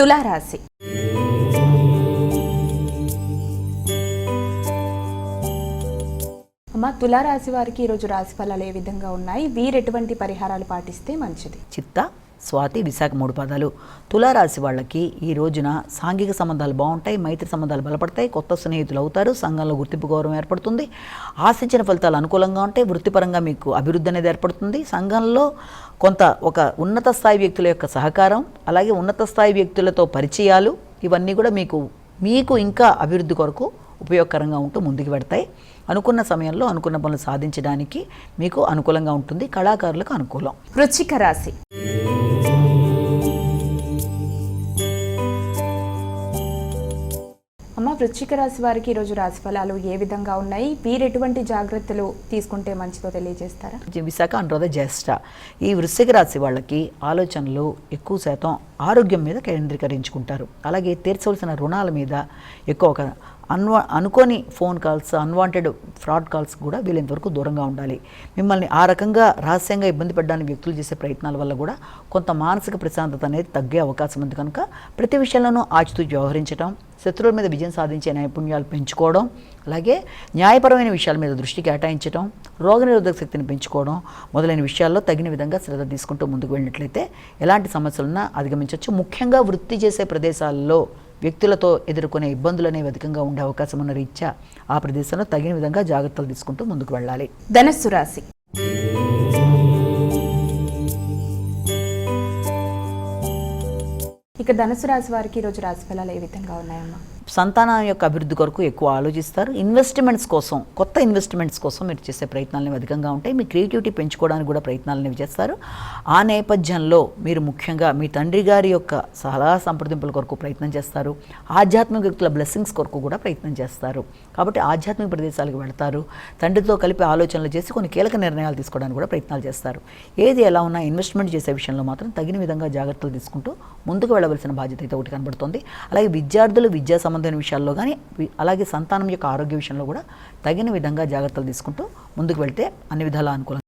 తులారాశి. అమ్మ తులారాశి వారికి ఈరోజు రాశి ఫలాలు ఏ విధంగా ఉన్నాయి? వీరు ఎటువంటి పరిహారాలు పాటిస్తే మంచిది. చిత్త? స్వాతి విశాఖ మూడు పదాలు. తులారాశి వాళ్ళకి ఈ రోజున సాంఘిక సంబంధాలు బాగుంటాయి మైత్రి సంబంధాలు బలపడతాయి కొత్త స్నేహితులు అవుతారు సంఘంలో గుర్తింపు గౌరవం ఏర్పడుతుంది ఆశించిన ఫలితాలు అనుకూలంగా ఉంటాయి వృత్తిపరంగా మీకు అభివృద్ధి అనేది ఏర్పడుతుంది. సంఘంలో కొంత ఒక ఉన్నత స్థాయి వ్యక్తుల యొక్క సహకారం అలాగే ఉన్నత స్థాయి వ్యక్తులతో పరిచయాలు ఇవన్నీ కూడా మీకు మీకు ఇంకా అభివృద్ధి కొరకు ఉపయోగకరంగా ఉంటూ ముందుకు పెడతాయి. అనుకున్న సమయంలో అనుకున్న పనులు సాధించడానికి మీకు అనుకూలంగా ఉంటుంది కళాకారులకు అనుకూలం. రుచిక రాశి. వృశ్చిక రాశి వారికి ఈరోజు రాశి ఫలాలు ఏ విధంగా ఉన్నాయి? వీరు ఎటువంటి జాగ్రత్తలు తీసుకుంటే మంచిదో తెలియజేస్తారా? విశాఖ అనురాధ జ్యేష్ఠ. ఈ వృశ్చిక రాశి వాళ్ళకి ఆలోచనలు ఎక్కువ శాతం ఆరోగ్యం మీద కేంద్రీకరించుకుంటారు. అలాగే తీర్చవలసిన రుణాల మీద ఎక్కువ అన్వా అనుకోని phone calls unwanted fraud calls కూడా వీలైనంత వరకు దూరంగా ఉండాలి. మిమ్మల్ని ఆ రకంగా రహస్యంగా ఇబ్బంది పడడానికి వ్యక్తులు చేసే ప్రయత్నాల వల్ల కూడా కొంత మానసిక ప్రశాంతత అనేది తగ్గే అవకాశం ఉంది కనుక ప్రతి విషయంలోనూ ఆచితూ వ్యవహరించడం శత్రువుల మీద విజయం సాధించే నైపుణ్యాలు పెంచుకోవడం అలాగే న్యాయపరమైన విషయాల మీద దృష్టి కేటాయించడం రోగనిరోధక శక్తిని పెంచుకోవడం మొదలైన విషయాల్లో తగిన విధంగా శ్రద్ధ తీసుకుంటూ ముందుకు వెళ్ళినట్లయితే ఎలాంటి సమస్యలను అధిగమించవచ్చు. ముఖ్యంగా వృత్తి చేసే ప్రదేశాల్లో వ్యక్తులతో ఎదుర్కొనే ఇబ్బందులు అనేవి అధికంగా ఉండే అవకాశం ఉన్న రీత్యా ఆ ప్రదేశంలో తగిన విధంగా జాగ్రత్తలు తీసుకుంటూ ముందుకు వెళ్ళాలి. ధనస్సు రాశి. ఇక ధనుసు రాశి వారికి ఈరోజు రాశి ఫలాలు ఏ విధంగా ఉన్నాయమ్మా? సంతానం యొక్క అభివృద్ధి కొరకు ఎక్కువ ఆలోచిస్తారు. ఇన్వెస్ట్మెంట్స్ కోసం కొత్త ఇన్వెస్ట్మెంట్స్ కోసం మీరు చేసే ప్రయత్నాలు అధికంగా ఉంటాయి. మీ క్రియేటివిటీ పెంచుకోవడానికి కూడా ప్రయత్నాలు అనేవి చేస్తారు. ఆ నేపథ్యంలో మీరు ముఖ్యంగా మీ తండ్రి గారి యొక్క సలహా సంప్రదింపుల కొరకు ప్రయత్నం చేస్తారు. ఆధ్యాత్మిక వ్యక్తుల బ్లెస్సింగ్స్ కొరకు కూడా ప్రయత్నం చేస్తారు. కాబట్టి ఆధ్యాత్మిక ప్రదేశాలకు వెళతారు. తండ్రితో కలిపి ఆలోచనలు చేసి కొన్ని కీలక నిర్ణయాలు తీసుకోవడానికి కూడా ప్రయత్నాలు చేస్తారు. ఏది ఎలా ఉన్నా ఇన్వెస్ట్మెంట్ చేసే విషయంలో మాత్రం తగిన విధంగా జాగ్రత్తలు తీసుకుంటూ ముందుకు వెళ్ళవలసిన బాధ్యత అయితే ఒకటి కనబడుతుంది. అలాగే విద్యార్థులు విద్యా సంబంధమైన విషయాల్లో కానీ అలాగే సంతానం యొక్క ఆరోగ్య విషయంలో కూడా తగిన విధంగా జాగ్రత్తలు తీసుకుంటూ ముందుకు వెళ్తే అన్ని విధాలా అనుకూలంగా